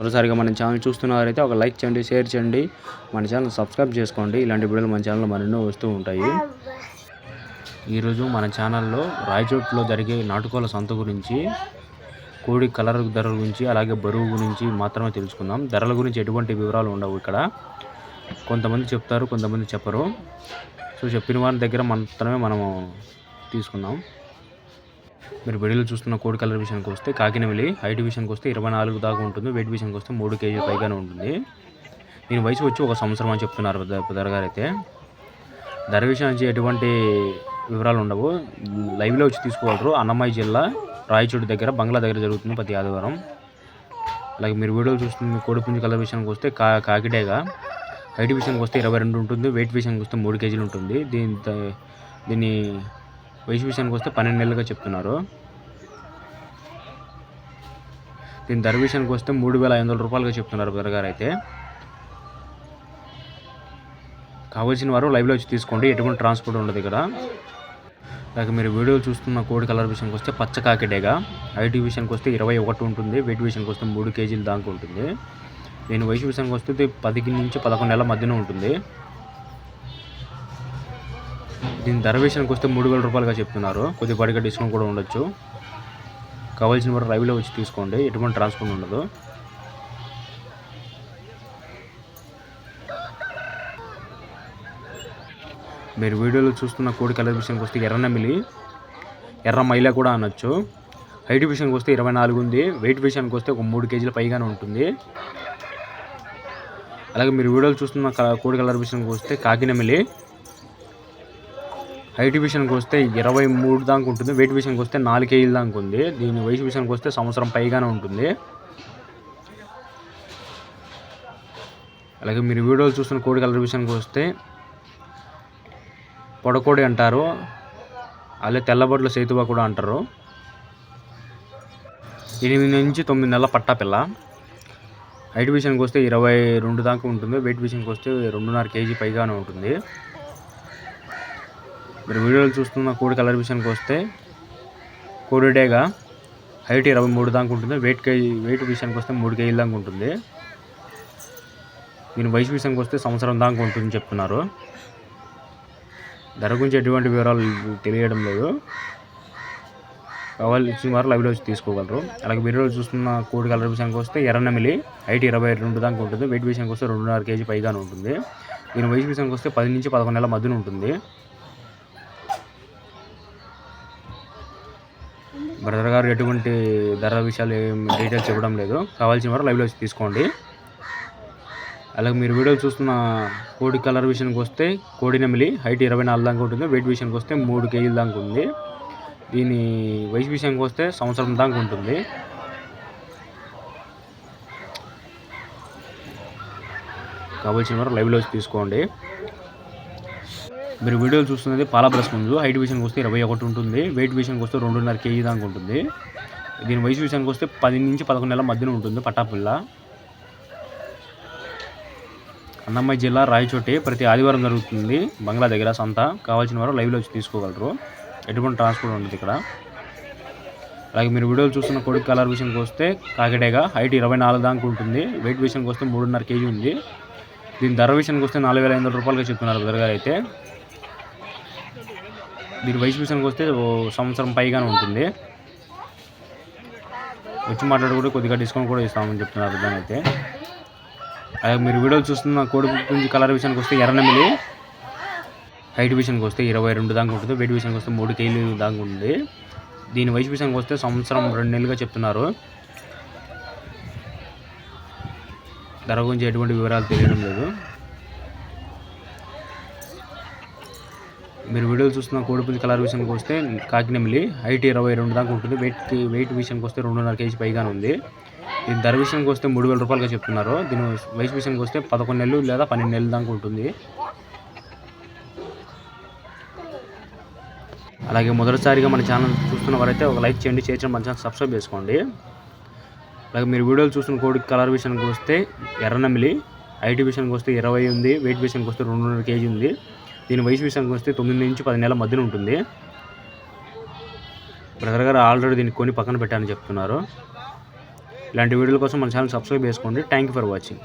మరోసారిగా మన ఛానల్ చూస్తున్నారైతే ఒక లైక్ చేయండి షేర్ చేయండి. మన ఛానల్ సబ్స్క్రైబ్ చేసుకోండి. ఇలాంటి వీడియోలు మన ఛానల్లో మరెన్నో వస్తూ ఉంటాయి. ఈరోజు మన ఛానల్లో రాయచోట్లో జరిగే నాటుకోల సంత గురించి కోడి కలర్ ధరల గురించి అలాగే బరువు గురించి మాత్రమే తెలుసుకుందాం. ధరల గురించి ఎటువంటి వివరాలు ఉండవు ఇక్కడ. కొంతమంది చెప్తారు కొంతమంది చెప్పరు. సో చెప్పిన వారి దగ్గర మాత్రమే మనము తీసుకుందాం. మీరు వీడియోలో చూస్తున్న కోడి కలర్ విషయానికి వస్తే కాకినవెలి హైట్ విషయానికి వస్తే ఇరవై నాలుగు దాకా ఉంటుంది వెయిట్ విషయానికి వస్తే మూడు కేజీ పైగానే ఉంటుంది. దీని వయసు వచ్చి ఒక సంవత్సరం అని చెప్తున్నారు పెద్ద గారు అయితే. ధర విషయానికి ఎటువంటి వివరాలు ఉండవు. లైవ్లో వచ్చి తీసుకోగలరు. అన్నమయ్య జిల్లా రాయచూడి దగ్గర బంగ్లా దగ్గర జరుగుతుంది ప్రతి ఆదివారం. అలాగే మీరు వీడియోలు చూస్తున్న కోడిపుంజి కలర్ విషయానికి వస్తే కా కాకిడేగా హైట్ విషయానికి వస్తే ఇరవై రెండు ఉంటుంది వెయిట్ విషయానికి వస్తే మూడు కేజీలు ఉంటుంది. దీని దీన్ని వయసు విషయానికి వస్తే పన్నెండు నెలలుగా చెప్తున్నారు. దీని ధర విషయానికి వస్తే మూడు వేల ఐదు వందల రూపాయలుగా చెప్తున్నారు బ్రదర్ గారు అయితే. కావాల్సిన వారు లైవ్లో వచ్చి తీసుకోండి ఎటువంటి ట్రాన్స్పోర్ట్ ఉండదు ఇక్కడ. లేక మీరు వీడియోలు చూస్తున్న కోడి కలర్ విషయానికి వస్తే పచ్చ కాకిడేగా ఐటీ విషయానికి వస్తే ఇరవై ఒకటి ఉంటుంది వెయిట్ విషయానికి వస్తే మూడు కేజీలు దాకా ఉంటుంది. దీని వయసు విషయానికి వస్తే పది పదికి నుంచి పదకొండు నెలల మధ్యన ఉంటుంది. దీని ధర విషయానికి వస్తే మూడు వేల రూపాయలుగా చెప్తున్నారు. కొద్దిపాటిగా డిస్కౌంట్ కూడా ఉండొచ్చు. కావాల్సిన వారు రైవిలో వచ్చి తీసుకోండి. ఎటువంటి ట్రాన్స్పోర్ట్ ఉండదు. మీరు వీడియోలో చూస్తున్న కోడి కలర్ విషయానికి వస్తే ఎర్ర నెమిలి ఎర్ర మైల కూడా అనొచ్చు. హైట్ విషయానికి వస్తే ఇరవై నాలుగు ఉంది. వెయిట్ విషయానికి వస్తే ఒక మూడు కేజీల పైగానే ఉంటుంది. అలాగే మీరు వీడియోలు చూస్తున్న కోడి కలర్ విషయానికి వస్తే కాకినమిలి హైట్ విషయానికి వస్తే ఇరవై మూడు దాకా ఉంటుంది. వెయిట్ విషయానికి వస్తే నాలుగు కేజీల దాకా ఉంది. దీని వయసు విషయానికి వస్తే సంవత్సరం పైగానే ఉంటుంది. అలాగే మీరు వీడియోలు చూస్తున్న కోడి కలర్ విషయానికి వస్తే పొడకోడి అంటారు. అలాగే తెల్లబొడ్ల సేతువా కూడా అంటారు. ఎనిమిది నుంచి తొమ్మిది నెలల పట్టా పిల్ల. హైట్ విషయానికి వస్తే ఇరవై రెండు దాకా ఉంటుంది. వెయిట్ విషయానికి వస్తే రెండున్నర కేజీ పైగానే ఉంటుంది. మీరు వీడియోలు చూస్తున్న కోడి కలర్ విషయానికి వస్తే కోడి డేగా హైట్ ఇరవై మూడు దాకా ఉంటుంది. వెయిట్ కేజీ వెయిట్ విషయానికి వస్తే మూడు కేజీల దాకా ఉంటుంది. దీని వయసు విషయానికి వస్తే సంవత్సరం దాకా ఉంటుంది చెప్తున్నారు. ధర గురించి ఎటువంటి వివరాలు తెలియడం లేదు. కావాల్సిన వారు లైవ్లో వచ్చి తీసుకోగలరు. అలాగే వీడియోలు చూస్తున్న కోడి కలర్ విషయానికి వస్తే ఎర్రనమిలి హైట్ ఇరవై రెండు దాకా ఉంటుంది. వెయిట్ విషయానికి వస్తే రెండున్నర కేజీ పైగానే ఉంటుంది. దీని వయసు విషయానికి వస్తే పది నుంచి పదకొండు నెలల మధ్యన ఉంటుంది. బ్రదర్ గారు ఎటువంటి ధర విషయాలు ఏం డీటెయిల్స్ ఇవ్వడం లేదు. కావాల్సిన వారు లైవ్లో తీసుకోండి. అలాగే మీరు వీడియోలు చూస్తున్న కోడి కలర్ విషయానికి వస్తే కోడి నెమిలి హైట్ ఇరవై నాలుగు దాకా ఉంటుంది. వెయిట్ విషయానికి వస్తే మూడు కేజీల దాకా ఉంది. దీని వయసు విషయానికి వస్తే సంవత్సరం దాకా ఉంటుంది. కావాల్సిన వారు లైవ్లో తీసుకోండి. మీరు వీడియోలు చూస్తున్నది పాల ముందు. హైట్ విషయానికి వస్తే ఇరవై ఒకటి ఉంటుంది. వెయిట్ విషయానికి వస్తే రెండున్నర కేజీ దాకా ఉంటుంది. దీని వయసు విషయానికి వస్తే పది నుంచి పదకొండు నెలల మధ్యన ఉంటుంది పట్టాపిల్ల. అన్నమయ్య జిల్లా రాయచోటి ప్రతి ఆదివారం జరుగుతుంది బంగ్లా దగ్గర సంత. కావాల్సిన వారు లైవ్లో వచ్చి తీసుకోగలరు. ఎటువంటి ట్రాన్స్పోర్ట్ ఉండదు ఇక్కడ. అలాగే మీరు వీడియోలు చూస్తున్న కొడుకు కలర్ విషయానికి వస్తే కాకిడేగా. హైట్ ఇరవై నాలుగు దాకా ఉంటుంది. వెయిట్ విషయానికి వస్తే మూడున్నర కేజీ ఉంది. దీని ధర విషయానికి వస్తే నాలుగు వేల ఐదు వందల రూపాయలుగా చెప్తున్నారు బ్రదర్ గారు అయితే. దీని వయసు విషయానికి వస్తే ఓ సంవత్సరం పైగానే ఉంటుంది. వచ్చి మాట్లాడుకుంటే కొద్దిగా డిస్కౌంట్ కూడా ఇస్తామని చెప్తున్నారు దాని అయితే. అలాగే మీరు వీడియోలు చూస్తున్న కోడి గురించి కలర్ విషయానికి వస్తే ఎర్రనమిలి. హైట్ విషయానికి వస్తే ఇరవై రెండు దాకా ఉంటుంది. వెయిట్ విషయానికి వస్తే మూడు కేజీలు దాకా ఉంటుంది దీని వయసు విషయానికి వస్తే సంవత్సరం రెండు నెలలుగా చెప్తున్నారు. ధర గురించి ఎటువంటి వివరాలు తెలియడం లేదు. మీరు వీడియోలు చూస్తున్న కోడిపుంజి కలర్ విషయానికి వస్తే కాకినెమిలి హైట్ ఇరవై రెండు దాకా ఉంటుంది. వెయిట్ వెయిట్ విషయానికి వస్తే రెండున్నర కేజీ పైగానే ఉంది. దీని ధర విషయానికి వస్తే మూడు వేల రూపాయలుగా చెప్తున్నారు. దీని వయసు విషయానికి వస్తే పదకొండు నెలలు లేదా పన్నెండు నెలలు దాకా ఉంటుంది. అలాగే మొదటిసారిగా మన ఛానల్ చూస్తున్న వారైతే ఒక లైక్ చేయండి షేర్ చేయండి మన ఛానల్ సబ్స్క్రైబ్ చేసుకోండి. అలాగే మీరు వీడియోలు చూస్తున్న కోడి కలర్ విషయానికి వస్తే ఎర్రనమిలి ఐటీ విషయానికి వస్తే ఇరవై ఉంది వెయిట్ విషయానికి వస్తే రెండున్నర కేజీ ఉంది. దీని వయసు విషయానికి వస్తే తొమ్మిది నుంచి పది నెలల మధ్యన ఉంటుంది. బ్రదర్ గారు ఆల్రెడీ దీన్ని కొని పక్కన పెట్టాలని చెప్తున్నారు. ఇలాంటి వీడియోల కోసం మన ఛానల్ సబ్స్క్రైబ్ చేసుకోండి. Thank you for watching.